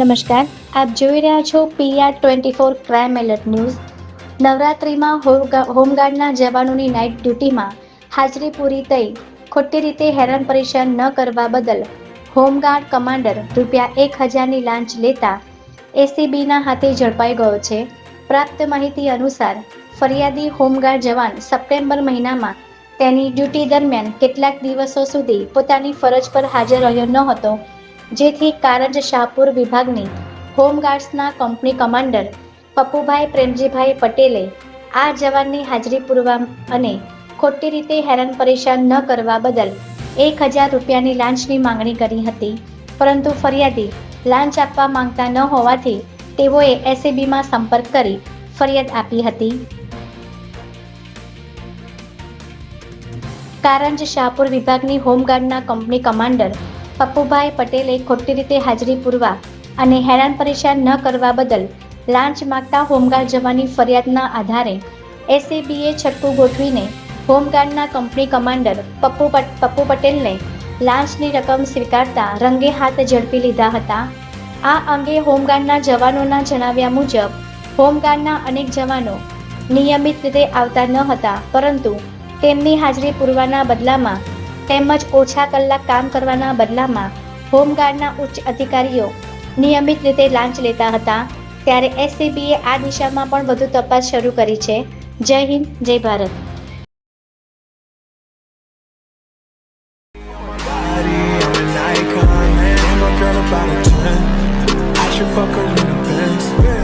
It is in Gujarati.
નમસ્કાર, આપ જોઈ રહ્યા છો PR twenty four crime alert news. નવરાત્રિમાં હોમગા- હોમગાર્ડના જવાનોની નાઇટ ડ્યુટીમાં હાજરી પૂરી થઈ. ખોટી રીતે હેરાન પરેશાન ન કરવા બદલ હોમગાર્ડ કમાન્ડર રૂપિયા એક હજારની લાંચ લેતા એસીબીના હાથે ઝડપાઈ ગયો છે. પ્રાપ્ત માહિતી અનુસાર, ફરિયાદી હોમગાર્ડ જવાન સપ્ટેમ્બર મહિનામાં તેની ડ્યુટી દરમિયાન કેટલાક દિવસો સુધી પોતાની ફરજ પર હાજર રહ્યો ન હતો જેથી કારંજ શાહપુર વિભાગની હોમગાર્ડ્સના કંપની કમાન્ડર પપ્પુભાઈ પ્રેમજીભાઈ પટેલે આ જવાનની હાજરી પૂરવા અને ખોટી રીતે હેરાન પરેશાન ન કરવા બદલ એક હજાર રૂપિયાની લાંચની માંગણી કરી હતી. પરંતુ ફરિયાદી લાંચ આપવા માંગતા ન હોવાથી તેઓએ એસીબીમાં સંપર્ક કરી ફરિયાદ આપી હતી. કારંજ શાહપુર વિભાગની હોમગાર્ડના કંપની કમાન્ડર પપ્પુભાઈ પટેલે ખોટી રીતે હાજરી પૂરવા અને હેરાન પરેશાન ન કરવા બદલ લાંચ માગતા હોમગાર્ડ જવાની ફરિયાદના આધારે એસીબીએ છટકું ગોઠવીને હોમગાર્ડના કંપની કમાન્ડર પપ્પુ પપ્પુ પટેલને લાંચની રકમ સ્વીકારતા રંગે હાથ ઝડપી લીધા હતા. આ અંગે હોમગાર્ડના જવાનોના જણાવ્યા મુજબ, હોમગાર્ડના અનેક જવાનો નિયમિત રીતે આવતા ન હતા, પરંતુ તેમની હાજરી પૂરવાના બદલામાં તેમજ ઓછા કલાક કામ કરવાના બદલામાં હોમગાર્ડના ઉચ્ચ અધિકારીઓ નિયમિત રીતે લાંચ લેતા હતા ત્યારે એસસીબીએ આ દિશામાં પણ વધુ તપાસ શરૂ કરી છે જય હિન્દ જય Bharat body, I'm an icon, man. Ain't my girl about a 10. I should fuck her in the Benz.